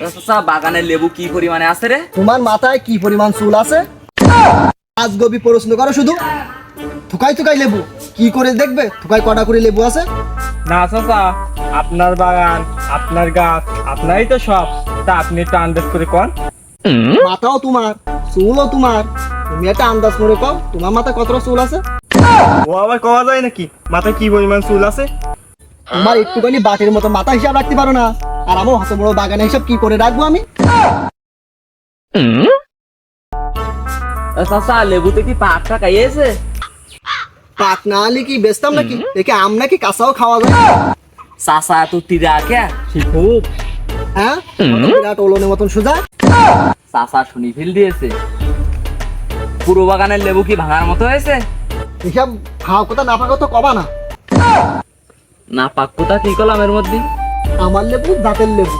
চাচা বাগানের লেবু কি পরিমাণে আছে রে? তোমার মাথায় কি পরিমাণ চুল আছে? আজ গবি প্রশ্ন করো শুধু। থুকাই থুকাই লেবু। কি করে দেখবে? থুকাই কটা করে লেবু আছে? না চাচা আপনার বাগান আপনার গাছ আপনারই তো সব। তা আপনি একটু আন্দাজ করে কন। মাথাও তোমার চুলও তোমার। তুমি একটা আন্দাজ করে কও তোমার মাথায় কতটা চুল আছে? ও আবার কওয়া যায় নাকি? মাথায় কি পরিমাণ চুল আছে? তোমার একটুখানি বাটির মতো মাথা হিসাব রাখতে পারো না। আর আমার হত বড় বাগানে হিসাব কি করে রাখব আমি? চাচা লেবুতে কি পাকটা খাইয়েছে পাক না হলে কি বেচতাম নাকি? একে আম নাকি কাঁচাও খাওয়া যায়? চাচা এত তীরা কে? খুব। হ্যাঁ? বিরাট ওলনের মতন সোজা। চাচা শুনি ফেল দিয়েছে। পুরো বাগানের লেবু কি ভাঙার মতো হয়েছে? হিসাব খাওয়া কথা না পাকা তো কবা না। না পাক্কুটা কি করলাম এর মধ্যে? আমার লেবু জাতের লেবু।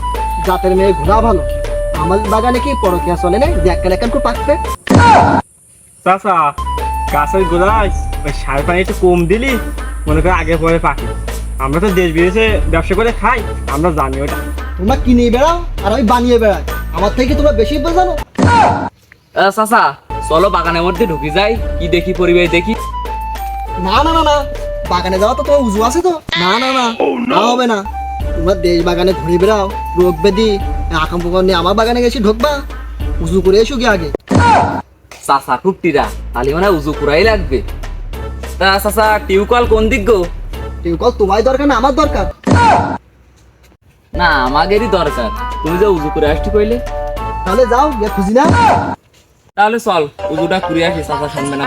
জাতের মেয়ে ঘোরা ভালো। আমার বাগানে কি পরকিয়া চলে না? যে একটা করে পাকবে। চাচা গাছের গোড়ায় ওই সার পানি একটু কম দিলি মনে করে আগে পরে পাখি আমরা তো দেশ বিদেশে ব্যবসা করে খাই আমরা জানি ওটা। তোমরা কিনে বেড়াও আর আমি বানিয়ে বেড়াই। আমার থেকে তোমরা বেশি বল জানো চাচা চলো বাগানের মধ্যে ঢুকি যাই কি দেখি পরিবেশ দেখি। না না না না। বাগানে যাওয়া তো তোমার উজু আছে তো। না না না। না হবে না। তোমরা দেশ বাগানে ঘুরে বেড়াও রোগ বেদি আকাম পোকা নিয়ে আমার বাগানে গেছি ঢুকবা। উজু করে এসো কি আগে। চাচা খুব তীরা তাহলে মানে উজু কুড়াই লাগবে। তা চাচা টিউকল কোন দিক গো? টিউকল তোমার দরকার না আমার দরকার। না আমাদেরই দরকার। তুমি যে উজু করে আসছি কইলে। তাহলে যাও গিয়ে খুঁজি না। তাহলে চল উজুটা কুড়িয়ে আসি চাচা শুনবে না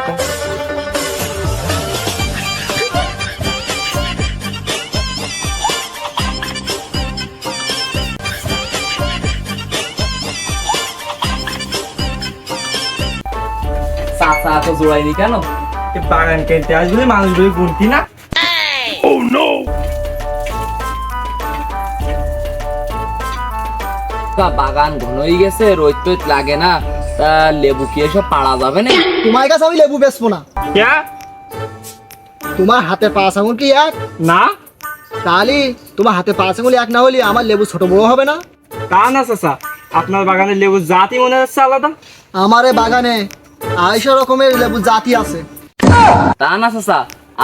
চাচা তো জোড়াইনি কেন? বাগান কিনতে আসলে মানুষগুলি গুনতি না? তা বাগান ঘনই গেছে রোদ টোদ লাগে না। তা লেবু কি এসব পাড়া যাবে না তোমার কাছে আমি লেবু বেচবো না। তোমার হাতে পাঁচ আঙুল কি এক? না। তাহলে তোমার হাতে পাঁচ আঙুল এক না হলে আমার লেবু ছোট বড় হবে না? তা না চাচা। আপনার বাগানের লেবু জাতি মনে হচ্ছে আলাদা। আমার বাগানে আড়াইশো রকমের লেবু জাতি আছে। তা না চাচা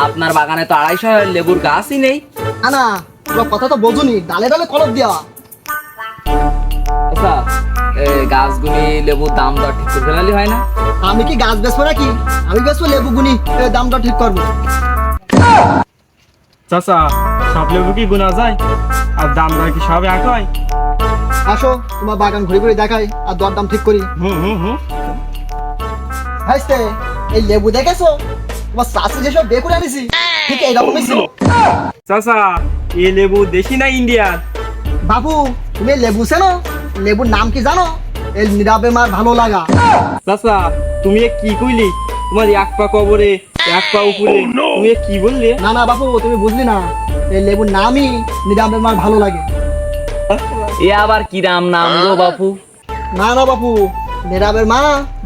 আপনার বাগানে তো আড়াইশো লেবুর গাছই নেই। না না তোমরা কথা তো বোঝুনি ডালে ডালে কলপ দেওয়া। আচ্ছা গাছগুলি লেবুর দাম দর ঠিক করে ফেলালি হয় না? আমি কি গাছ বেচবো নাকি? আমি বেচবো লেবু গুনি এ, দামটা ঠিক করব। চাচা সব লেবু কি গুনা যায়? আর দাম দর কি সব এক হয়? আসো তোমার বাগান ঘুরে ঘুরে দেখাই আর দর দাম ঠিক করি। হুম হুম হুম। হাসতে এই লেবু দেখেছ? তোমার শাশি যেসব বে করে আনিছি ঠিক এইরকমই ছিল। চাচা এ লেবু দেশি না ইন্ডিয়ান? বাবু তুমি লেবু চেনো? লেবুর নাম কি জানো? এই নিরাবে মার ভালো লাগা। চাচা তুমি এ কি কইলি? তোমার এক পা কবরে এক পা উপরে। তুমি এ কি বললে? না না বাবু তুমি বুঝলি না। এই লেবুর নামই নিরাবে মার ভালো লাগে। এ আবার কি রাম নাম গো বাপু? না না বাপু। নিরাবের মা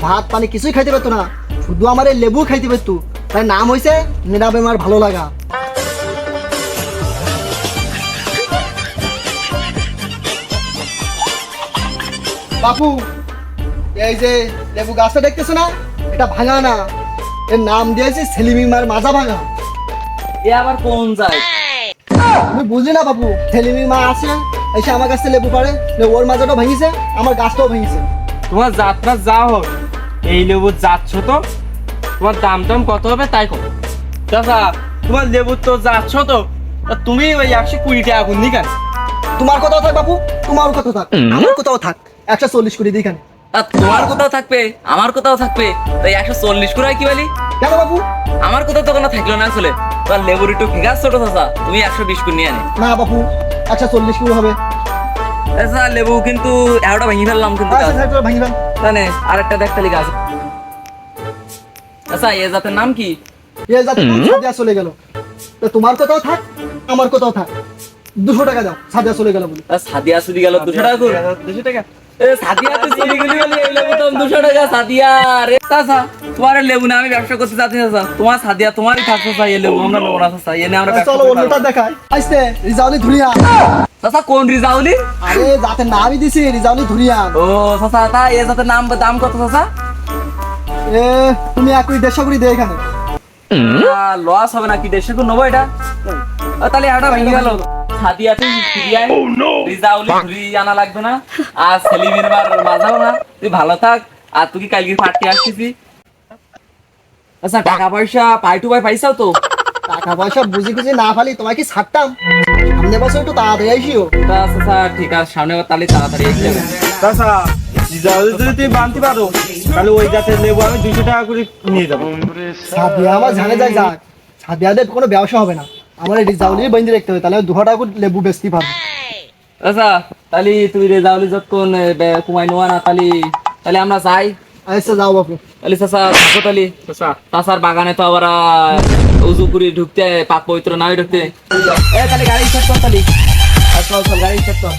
ভাত পানি কিছুই খাইতে পারতো না। শুধু আমার এই লেবু খাইতে পারতো। তাই নাম হয়েছে নিরাবের মার ভালো লাগা। বাপু এই যে লেবু গাছটা দেখতেছো না এটা ভাঙা না। এর নাম দিয়েছে সেলিমি মার মাজা ভাঙা। এ আবার কোন যায় তুমি বুঝলি না বাপু। সেলিমি মা আসে এসে আমার কাছে লেবু পারে ওর মাজাটাও ভাঙিছে আমার গাছটাও ভাঙিছে। তোমার যাত্রা যা হোক এই লেবুর যাচ্ছ তো তোমার দাম টাম কত হবে তাই কম চাচা তোমার লেবুর তো যাচ্ছ তো তুমি ওই একশো কুড়ি টাকা গুন কেন তোমার কোথাও থাক বাপু তোমার কোথাও থাক আমার কোথাও থাক একশো চল্লিশ কোটি দিই আর তোমার কোথাও থাকবে আমার কোথাও থাকবে তাই একশো চল্লিশ করে কি বলি? কেন বাবু? আমার কোথাও তো কোনো থাকল না আসলে। তোর লেবুর একটু ফিগার ছোট চাচা তুমি একশো বিশ করে নিয়ে আনে। না বাপু একশো চল্লিশ কোটি হবে। আচ্ছা লেবু কিন্তু এগারোটা ভেঙে ফেললাম কিন্তু আচ্ছা ভাঙি ফেল। জানে আরেকটা দেখতে লিখে আছে আচ্ছা এ জাতের নাম কি? এ যাতে চলে গেল। তো তোমার কোথাও থাক আমার কোথাও থাক। দুশো টাকা দাও সাদিয়া চলে গেল বলে। সাদিয়া সুদি গেল দুশো টাকা করে। দুশো টাকা? লেবু তোমার লেবু না আমি ব্যবসা করতে চাচ্ছি চাচা। তোমার সাদিয়া তোমারই থাকছে চাই লেবু আমরা নেব না চাচা এনে আমরা চলো অন্যটা দেখাই। আইসতে রিজাউলি ধুরিয়া চাচা কোন রিজাউলি? আরে যাতে নামই দিছি রিজাউলি ধুরিয়া ও চাচা তা এ যাতে নাম দাম কত চাচা? এ তুমি এক দেড়শো কোটি দে এখানে। লস হবে নাকি? দেড়শো কোন নেব এটা? তাহলে ভেঙে গেল। তুই ফিরিয়ে রিজাউলি ঘুরি আনা লাগবে না। আর সেলিমের বার বাজাও না। তুই ভালো থাক। আর তুই কি কালকে পার্টি আসছিস? আচ্ছা টাকা পয়সা পাই টু পাই পাইছাও তো? টাকা পয়সা বুঝি খুঁজি না ফালি তোমায় কি ছাড়তাম? সামনে বছর একটু তাড়াতাড়ি আইসিও। তা আচ্ছা ঠিক আছে সামনে বার তাহলে তাড়াতাড়ি এসে যাবে রিজাউল যদি তুমি বানতে পারো তাহলে ওই জাতের লেবু আমি দুশো টাকা করে নিয়ে যাব। সাদিয়া আমার জানে যায় যাক। সাদিয়াদের কোনো ব্যবসা হবে না। আমার এই রিজাউলি বন্ধু দেখতে হবে তাহলে দুহাটা লেবু বেচতে পারব। আচ্ছা তাহলে তুই রেজাউলি যতক্ষণ কুমাই নোয়া না তাহলে তাহলে আমরা যাই। আচ্ছা যাও বাপু। তাহলে চাচা থাকো তাহলে। চাচা। বাগানে তো আবার উজু করে ঢুকতে পাক পবিত্র নাই ঢুকতে। এ তাহলে গাড়ি স্টার্ট কর তাহলে। গাড়ি স্টার্ট কর